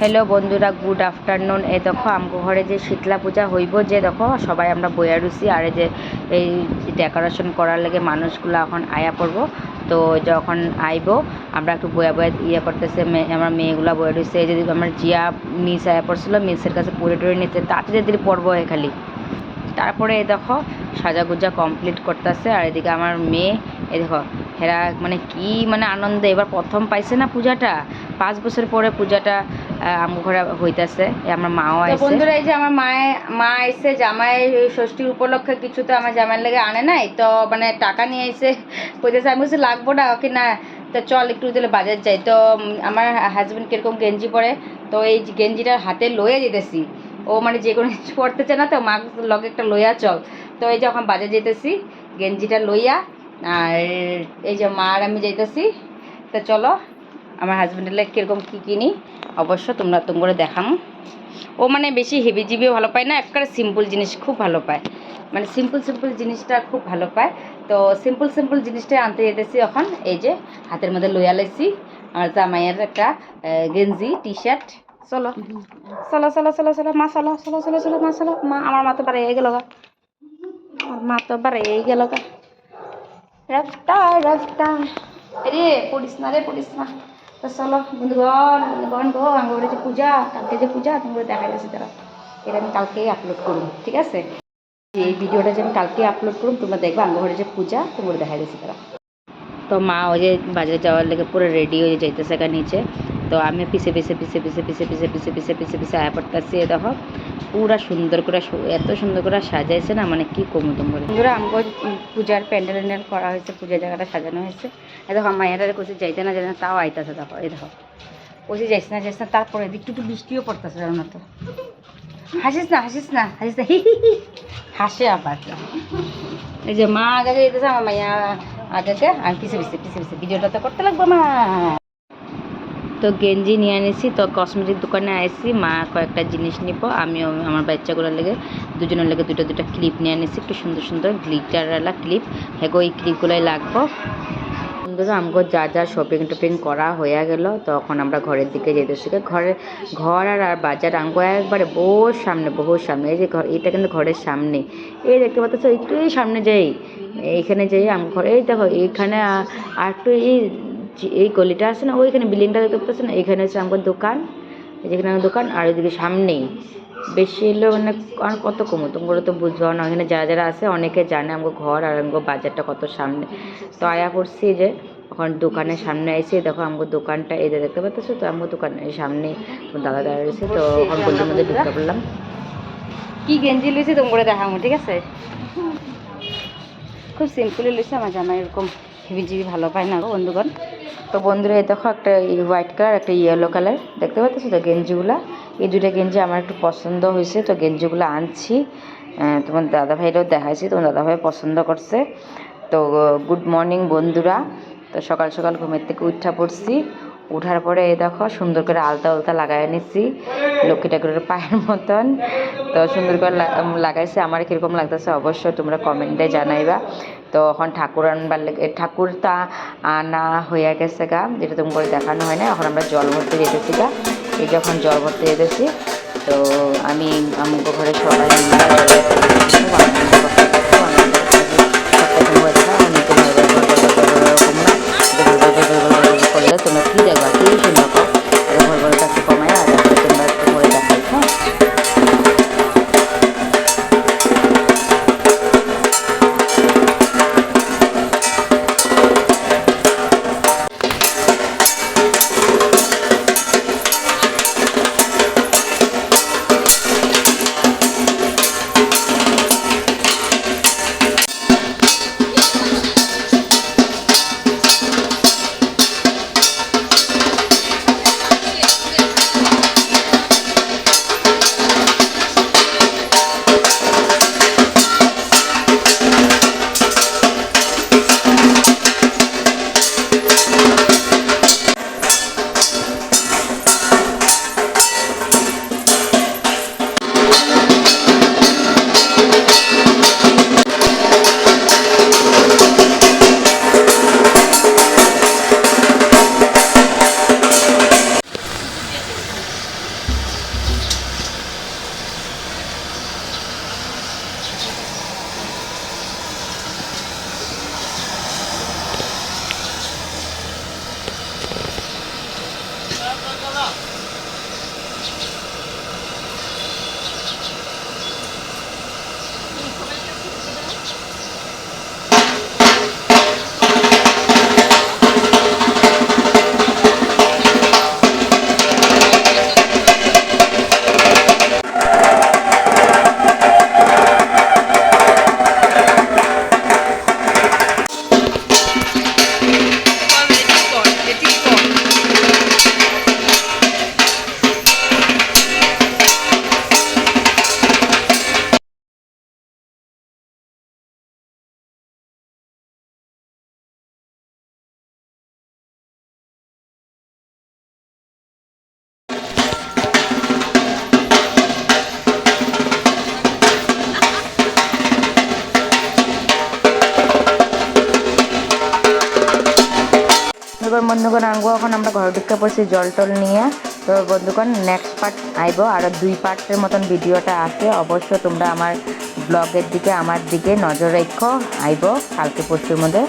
Hello বন্ধুরা, good afternoon. এ দেখো, আমগো ঘরে যে শীতলা পূজা হইব, যে দেখো, সবাই আমরা বইয়া রুছি আর যে এই ডেকোরেশন করার লেগে মানুষগুলো এখন আয়া পড়ব। তো যখন আইব, আমরা একটু বয়া বয়া ইয়ে করতেছে। আমার মেয়েগুলা বয়া রয়েছে এই যদি আমার জিয়া মিস আয়া পড়ছিল, মিসের কাছে পড়ে টরে নিচ্ছে। তাড়াতাড়ি তাড়াতাড়ি পড়ব এ খালি। তারপরে এই দেখো, সাজাগুজা কমপ্লিট করতেছে। আর এদিকে আমার মেয়ে এ দেখো, হেরা মানে কি মানে আনন্দ। এবার প্রথম পাইছে না পূজাটা? পাঁচ বছর পরে পূজাটা আমার ঘরে হইতাছে আমার মাও তো আইছে। বন্ধুরা এই যে আমার মায়ে মা এসে জামাই ষষ্ঠীর উপলক্ষে কিছু তো আমার জামাইয়ের লেগে আনে নাই তো মানে টাকা নিয়ে এসে কইতেছে আমি বলছি লাগবো না ওকে না তো চল একটু দিলে বাজার যাই। তো আমার হাজবেন্ড কীরকম গেঞ্জি পরে তো এই গেঞ্জিটা হাতে লয়ে যেতেছি ও মানে যে কোনো কিছু পড়তেছে না তো মা লগে একটা লইয়া চল। তো এই যে এখন বাজার যেতেছি গেঞ্জিটা লইয়া আর এই যে মা আর আমি যাইতেছি তো চলো। আমার হাজবেন্ডের লাগে কীরকম কী কিনি, অবশ্য তোমরা তোমরা দেখাম। ও মানে বেশি হেভি জিবিও ভালো পায় না, একবারে সিম্পল জিনিস খুব ভালো পায়। মানে সিম্পল সিম্পল জিনিসটা খুব ভালো পায়। তো সিম্পল সিম্পল জিনিসটাই আনতে যেতেছি এখন, এই যে হাতের মধ্যে লইয়া লাইছি। আমার জামাইয়ের একটা গেঞ্জি টি শার্ট চলো চলো চলো চলো চলো, মা, চলো চলো চলো চলো, মা চলো, মা, আমার মা তো এই গেল গা। আমার মা তো এই গেল গা। রাস্তা রাস্তা রে পড়িস না রে, পড়িস না। তো বন্ধুগণ বন্ধুগণ গো, আমার যে পূজা, কালকে যে পূজা তোমার দেখা যাচ্ছে তারা এটা আমি কালকেই আপলোড করুন ঠিক আছে? এই ভিডিওটা যে আমি কালকে আপলোড করুন তোমরা দেখবে আমার যে পূজা তোমার দেখা যাচ্ছে তারা তো মা ওই যে বাজারে যাওয়ার লেগে পুরো রেডি হয়ে যাইতেছে নিচে। তো আমি পিছে পিছে পিছে পিছে পিছে পিছে পিছে পিছে পিছে পিছে আয়া পড়তেছি এ দেখো পুরা সুন্দর করে এত সুন্দর করে সাজাইছে না মানে কি কমু তোমরা বন্ধুরা আমার পূজার প্যান্ডেল ট্যান্ডেল করা হয়েছে পূজার জায়গাটা সাজানো হয়েছে এই দেখো মায়েরা কোথায় যাইতে না যাইতে না তাও আইতাছে দেখো এই দেখো কোথায় যাইস না যাইস না তারপরে একটু একটু বৃষ্টিও পড়তেছে জানো তো হাসিস না হাসিস না হাসিস না। হাসে আবার এই যে মা আগে যেতেছে আমার মাইয়া আগে আর পিছে পিছে পিছে পিছে ভিডিওটা তো করতে লাগবো মা তো গেঞ্জি নিয়ে আনিছি, তো কসমেটিক দোকানে আইসি মা কয়েকটা জিনিস নিব, আমিও আমার বাচ্চাগুলোর লেগে, দুজনের লেগে দুটো দুটো ক্লিপ নিয়ে আনিছি একটু সুন্দর সুন্দর গ্লিটারওয়ালা ক্লিপ হেগো এই ক্লিপগুলোই লাগবো। বন্ধুরা আমগো যা যা শপিং টপিং করা হয়ে গেল তখন আমরা ঘরের দিকে যেতেছি ঘরে, ঘর আর আর বাজার আমগো একবারে বহু সামনে বহু সামনে। এই যে ঘর এটা কিন্তু ঘরের সামনে। এই দেখতে পাচ্ছ একটু সামনে যাই, এইখানে যাই আম ঘরে, এই দেখো এইখানে আর একটু এই এই গলিটা আছে না, ওইখানে বিল্ডিংটা দেখতে পাচ্ছ না, এখানে হচ্ছে আমার দোকান যেখানে আমার দোকান, আর ওইদিকে সামনেই। বেশি এলো মানে আর কত কমো, তোমরা তো বুঝবাও না ওখানে যারা যারা আছে অনেকে জানে আমাকে ঘর আর আমাকে বাজারটা কত সামনে। তো আয়া পড়ছি যে ওখানে দোকানের সামনে এসে দেখো আমাকে দোকানটা, এই দেখতে পাচ্ছ তো, আমার দোকানের সামনে দাদা দাঁড়া রয়েছে, তো ওখানে গলির মধ্যে ঢুকে পড়লাম কি গেঞ্জি লইছি তোমরা দেখাবো ঠিক আছে? খুব সিম্পলি লইছে, আমার জামাই এরকম হেভি জিবি ভালো পায় না গো বন্ধুগণ। তো বন্ধুরা, এই দেখো একটা হোয়াইট কালার একটা ইয়েলো কালার দেখতে পাচ্ছ তো গেঞ্জিগুলা? এই দুটা গেঞ্জি আমার একটু পছন্দ হয়েছে, তো গেঞ্জিগুলো আনছি। তোমার দাদা ভাইরাও দেখাইছি, তোমার দাদা ভাই পছন্দ করছে। তো গুড মর্নিং বন্ধুরা। তো সকাল সকাল ঘুমের থেকে উঠা পড়ছি। উঠার পরে এই দেখো, সুন্দর করে আলতা উলতা লাগাই নিছি, লক্ষ্মী ঠাকুরের পায়ের মতন। তো সুন্দর করে লাগাইছে। আমার কীরকম লাগতেছে অবশ্যই তোমরা কমেন্টে জানাইবা। তো এখন ঠাকুর আনবার লেগে ঠাকুর তা আনা হয়ে গেছে গা, যেটা তুমি করে দেখানো হয় না, এখন আমরা জল ভরতে যেতেছি গা। এই যখন জল ভরতে যেতেছি তো আমি আমার ঘরে সবাই বন্ধুগণ আনব এখন আমরা ঘর ঢুকে পড়ছি জল টল নিয়ে। তো বন্ধুগণ নেক্সট পার্ট আইব। আর দুই পার্টের মতন ভিডিওটা আছে। অবশ্য তোমরা আমার ব্লগের দিকে, আমার দিকে নজর রেখো। আইব কালকে পরশুর মধ্যে।